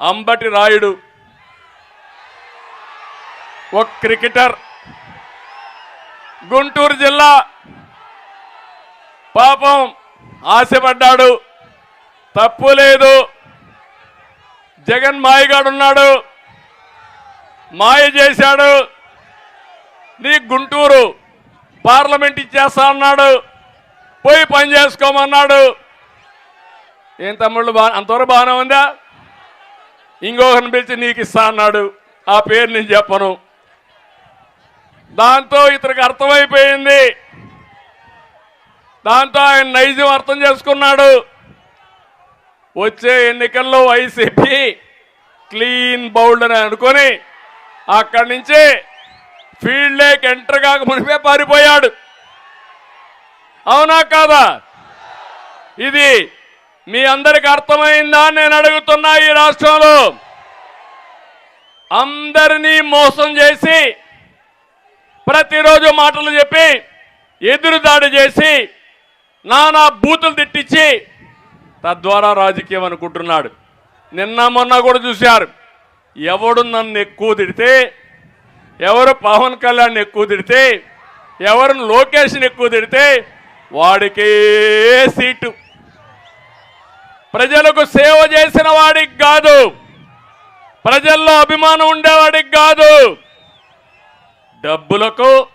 అంబటి రాయుడు. ఒక క్రికెటర్. గుంటూరు జిల్లా. పాపం ఆశపడ్డాడు. తప్పు లేదు. జగన్ మాయగాడున్నాడు. మాయ చేశాడు. నీ గుంటూరు పార్లమెంట్ ఇచ్చేస్తా అన్నాడు. పోయి పని చేసుకోమన్నాడు. ఏం తమ్ముళ్ళు బా అంతవరకు బాగానే ఉందా? ఇంకొకరిని పిలిచి నీకు ఇస్తా అన్నాడు. ఆ పేరు నేను చెప్పను. దాంతో ఇతనికి అర్థమైపోయింది. దాంతో ఆయన నైజం అర్థం చేసుకున్నాడు. వచ్చే ఎన్నికల్లో వైసీపీ క్లీన్ బౌల్డ్ అని అనుకొని అక్కడి నుంచి ఫీల్డ్లోకి ఎంటర్ కాక మునిపే పారిపోయాడు. అవునా కాదా? ఇది మీ అందరికి అర్థమైందా నేను అడుగుతున్నా ఈ రాష్ట్రంలో? అందరినీ మోసం చేసి ప్రతిరోజు మాటలు చెప్పి ఎదురుదాడి చేసి నానా బూతులు తిట్టించి తద్వారా రాజకీయం అనుకుంటున్నాడు. నిన్న మొన్న కూడా చూశారు. ఎవడు నన్ను ఎక్కువ తిడితే ఎవరు పవన్ కళ్యాణ్ ఎక్కువ తిడితే ఎవరు లోకేష్ని ఎక్కువ తిడితే వాడికే సీటు. ప్రజలకు సేవ చేసిన వాడికి కాదు. ప్రజల్లో అభిమానం ఉండేవాడికి కాదు. డబ్బులకు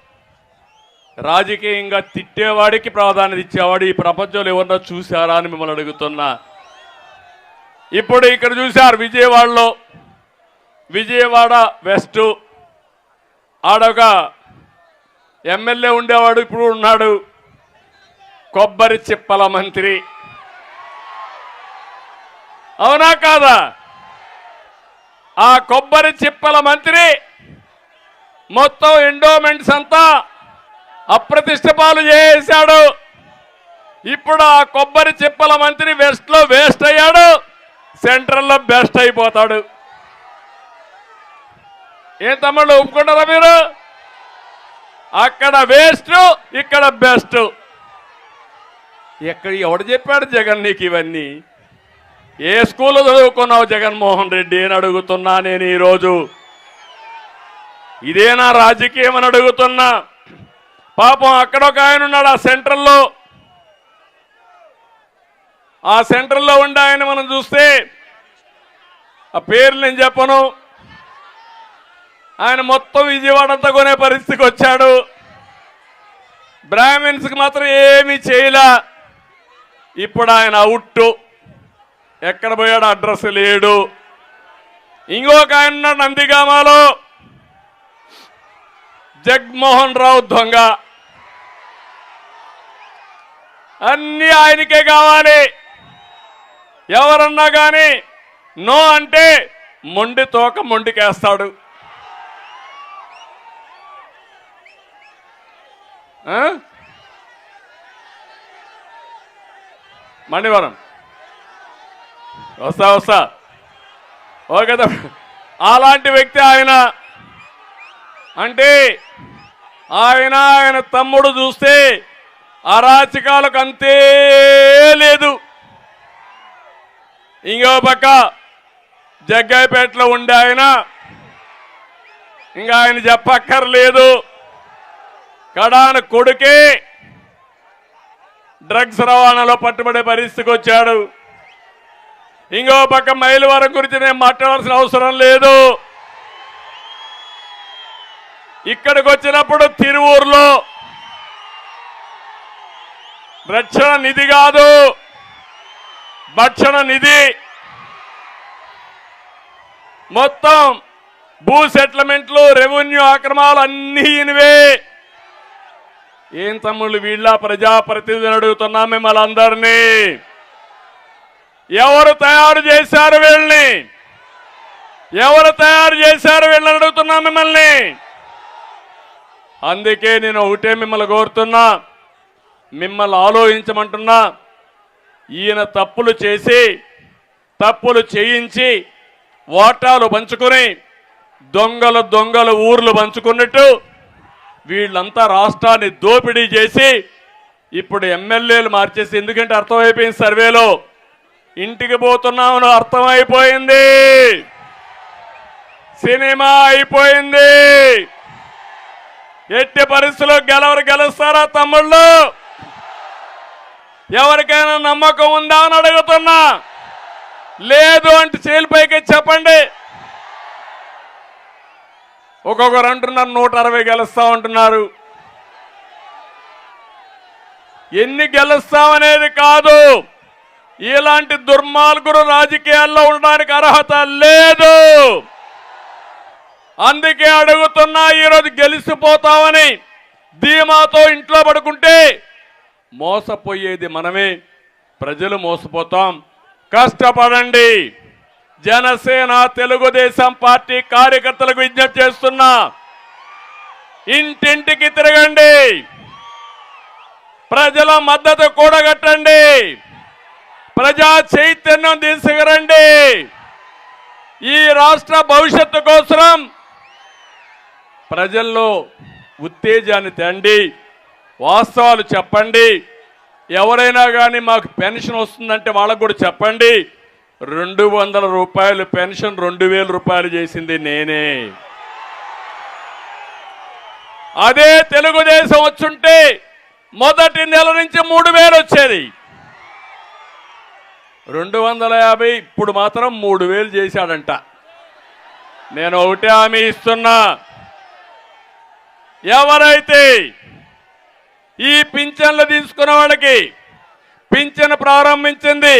రాజకీయంగా తిట్టేవాడికి ప్రాధాన్యత ఇచ్చేవాడు ఈ ప్రపంచంలో ఎవరన్నా చూశారా అని మిమ్మల్ని అడుగుతున్నా. ఇప్పుడు ఇక్కడ చూశారు విజయవాడలో. విజయవాడ వెస్ట్. ఆడొక ఎమ్మెల్యే ఉండేవాడు ఇప్పుడు ఉన్నాడు. కొబ్బరి చిప్పల మంత్రి. అవునా కాదా? ఆ కొబ్బరి చిప్పల మంత్రి మొత్తం ఎండోమెంట్స్ అంతా అప్రతిష్ట పాలు చేశాడు. ఇప్పుడు ఆ కొబ్బరి చిప్పల మంత్రి వెస్ట్లో వేస్ట్ అయ్యాడు. సెంట్రల్లో బెస్ట్ అయిపోతాడు. ఏం తమ్ముళ్ళు ఒప్పుకుంటారా మీరు? అక్కడ వేస్ట్ ఇక్కడ బెస్ట్. ఎక్కడ ఎవడు చెప్పాడు జగన్ నీకు ఇవన్నీ? ఏ స్కూల్లో చదువుకున్నావు జగన్మోహన్ రెడ్డి అని అడుగుతున్నా నేను ఈరోజు. ఇదేనా రాజకీయం అని అడుగుతున్నా. పాపం అక్కడ ఒక ఆయన ఉన్నాడు ఆ సెంటర్లో ఆ సెంటర్లో ఉండే ఆయన మనం చూస్తే ఆ పేరు నేను చెప్పను. ఆయన మొత్తం విజయవాడ అంతా కొనే పరిస్థితికి వచ్చాడు. బ్రాహ్మిన్స్కి మాత్రం ఏమీ చేయలే. ఇప్పుడు ఆయన అవుట్టు ఎక్కడ పోయాడు అడ్రస్ లేడు. ఇంకొక ఆయన నందిగామాలో. జగ్మోహన్ రావు దొంగ. అన్ని ఆయనకే కావాలి. ఎవరన్నా కానీ నో అంటే మొండి తోక మొండికేస్తాడు. మణివరం వస్తా వస్తా. ఓకే అలాంటి వ్యక్తి ఆయన అంటే ఆయన ఆయన తమ్ముడు చూస్తే అరాచకాలకు అంతే లేదు. ఇంకో పక్క జగ్గాయపేటలో ఉండే ఆయన ఇంకా ఆయన చెప్పక్కర్లేదు. కడాన కొడుకే డ్రగ్స్ రవాణాలో పట్టుబడే పరిస్థితికి వచ్చాడు. ఇంకో పక్క మైలవరం గురించి నేను మాట్లాడాల్సిన అవసరం లేదు. ఇక్కడికి వచ్చినప్పుడు తిరువూరులో రక్షణ నిధి కాదు భక్షణ నిధి. మొత్తం భూ సెటిల్మెంట్లు రెవెన్యూ అక్రమాలు అన్నీ ఇనివే. ఏం తమ్ముళ్ళు వీళ్ళ ప్రజాప్రతినిధులు అడుగుతున్నాం మిమ్మల్ని అందరినీ? ఎవరు తయారు చేశారు వీళ్ళని? ఎవరు తయారు చేశారు వీళ్ళని అడుగుతున్నా మిమ్మల్ని? అందుకే నేను ఒకటే మిమ్మల్ని కోరుతున్నా మిమ్మల్ని ఆలోచించమంటున్నా ఈయన తప్పులు చేసి తప్పులు చేయించి ఓటాలు పంచుకొని దొంగలు దొంగలు ఊర్లు పంచుకున్నట్టు వీళ్ళంతా రాష్ట్రాన్ని దోపిడీ చేసి ఇప్పుడు ఎమ్మెల్యేలు మార్చేసి ఎందుకంటే అర్థమైపోయింది సర్వేలో ఇంటికి పోతున్నామని అర్థమైపోయింది. సినిమా అయిపోయింది. ఎట్టి పరిస్థితుల్లో గెలవరు గెలుస్తారా తమ్ముళ్ళు? ఎవరికైనా నమ్మకం ఉందా అని అడుగుతున్నా. లేదు అంటే చేలిపైకి చెప్పండి. ఒక్కొక్కరు అంటున్నారు నూట అరవై గెలుస్తా ఉంటున్నారు. ఎన్ని గెలుస్తామనేది కాదు. ఇలాంటి దుర్మార్గుడు రాజకీయాల్లో ఉండడానికి అర్హత లేదు. అందుకే అడుగుతున్నా ఈరోజు గెలిచిపోతామని ధీమాతో ఇంట్లో పడుకుంటే మోసపోయేది మనమే. ప్రజలు మోసపోతాం. కష్టపడండి. జనసేన తెలుగుదేశం పార్టీ కార్యకర్తలకు విజ్ఞప్తి చేస్తున్నా ఇంటింటికి తిరగండి. ప్రజల మద్దతు కూడగట్టండి. ప్రజా చైతన్యం తీసుకురండి. ఈ రాష్ట్ర భవిష్యత్తు కోసం ప్రజల్లో ఉత్తేజాన్ని తండి వాస్తవాలు చెప్పండి. ఎవరైనా కానీ మాకు పెన్షన్ వస్తుందంటే వాళ్ళకు కూడా చెప్పండి. రెండు వందల రూపాయలు పెన్షన్ రెండు వేల రూపాయలు చేసింది నేనే. అదే తెలుగుదేశం వచ్చుంటే మొదటి నెల నుంచి మూడు వేలు వచ్చేది. రెండు వందల యాభై ఇప్పుడు మాత్రం మూడు వేలు చేశాడంట. నేను ఒకటే హామీ ఇస్తున్నా. ఎవరైతే ఈ పింఛన్లు తీసుకున్న వాళ్ళకి పింఛన్ ప్రారంభించింది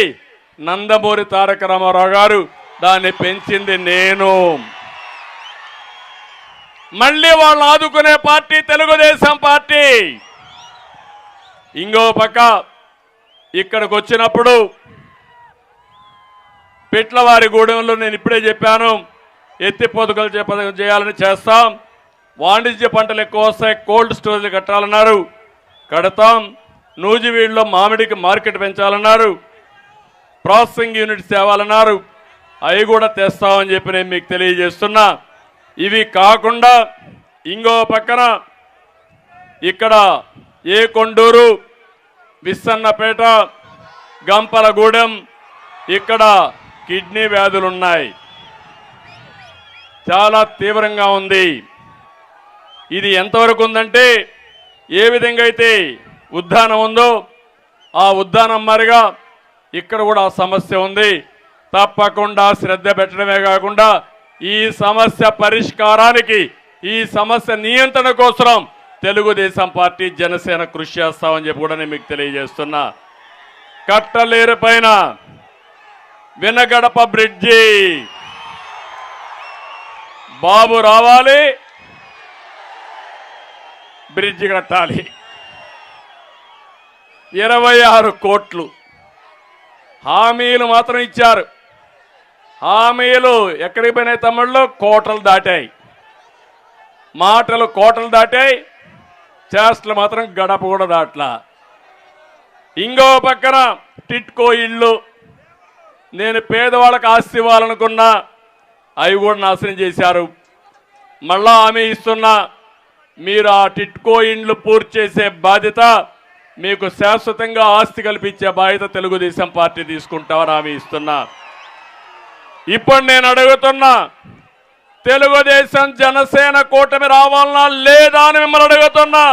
నందమూరి తారక రామారావు గారు దాన్ని పెంచింది నేను. మళ్ళీ వాళ్ళు ఆదుకునే పార్టీ తెలుగుదేశం పార్టీ. ఇంకో పక్క ఇక్కడికి వచ్చినప్పుడు పిట్లవారిగూడెంలో నేను ఇప్పుడే చెప్పాను ఎత్తి పొదుగులు చేయాలని చేస్తాం. వాణిజ్య పంటలు ఎక్కువ వస్తాయి కోల్డ్ స్టోరేజ్ కట్టాలన్నారు. కడతాం. నూజివీడులో మామిడికి మార్కెట్ పెంచాలన్నారు. ప్రాసెసింగ్ యూనిట్స్ తేవాలన్నారు. అవి కూడా తెస్తామని చెప్పి నేను మీకు తెలియజేస్తున్నా. ఇవి కాకుండా ఇంకో పక్కన ఇక్కడ ఏ కొండూరు విస్సన్నపేట గంపలగూడెం ఇక్కడ కిడ్నీ వ్యాధులు ఉన్నాయి చాలా తీవ్రంగా ఉంది. ఇది ఎంతవరకు ఉందంటే ఏ విధంగా అయితే ఉద్దానం ఉందో ఆ ఉద్దానం మరిగా ఇక్కడ కూడా సమస్య ఉంది. తప్పకుండా శ్రద్ధ పెట్టడమే కాకుండా ఈ సమస్య పరిష్కారానికి ఈ సమస్య నియంత్రణ కోసం తెలుగుదేశం పార్టీ జనసేన కృషి చేస్తామని చెప్పి కూడా నేను మీకు తెలియజేస్తున్నా. కట్టలేరు పైన వినగడప బ్రిడ్జి. బాబు రావాలి. బ్రిడ్జి కట్టాలి. ఇరవై ఆరు కోట్లు. హామీలు మాత్రం ఇచ్చారు. హామీలు ఎక్కడికి పోయినాయి తమ్ముళ్ళు? కోటలు దాటాయి. మాటలు కోటలు దాటాయి. చేష్టలు మాత్రం గడప కూడా దాట్లా. ఇంకో పక్కన టిట్కో ఇళ్ళు. నేను పేదవాళ్ళకి ఆస్తి ఇవ్వాలనుకున్నా అవి కూడా నాశనం చేశారు. మళ్ళా ఆమె ఇస్తున్నా మీరు ఆ టిట్కో ఇండ్లు పూర్తి చేసే బాధ్యత మీకు శాశ్వతంగా ఆస్తి కల్పించే బాధ్యత తెలుగుదేశం పార్టీ తీసుకుంటామని హామీ ఇస్తున్నా. ఇప్పుడు నేను అడుగుతున్నా తెలుగుదేశం జనసేన కూటమి రావాలన్నా లేదా అని మిమ్మల్ని అడుగుతున్నా.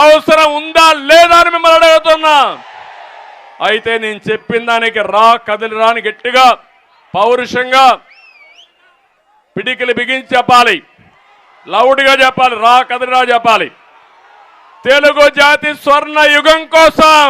అవసరం ఉందా లేదా అని మిమ్మల్ని అడుగుతున్నా. అయితే నేను చెప్పిన దానికి రా కదిలిరాని గట్టిగా పౌరుషంగా పిడికిలు బిగించి చెప్పాలి. లౌడ్గా చెప్పాలి రా కదిలిరా చెప్పాలి. తెలుగు జాతి స్వర్ణ యుగం కోసం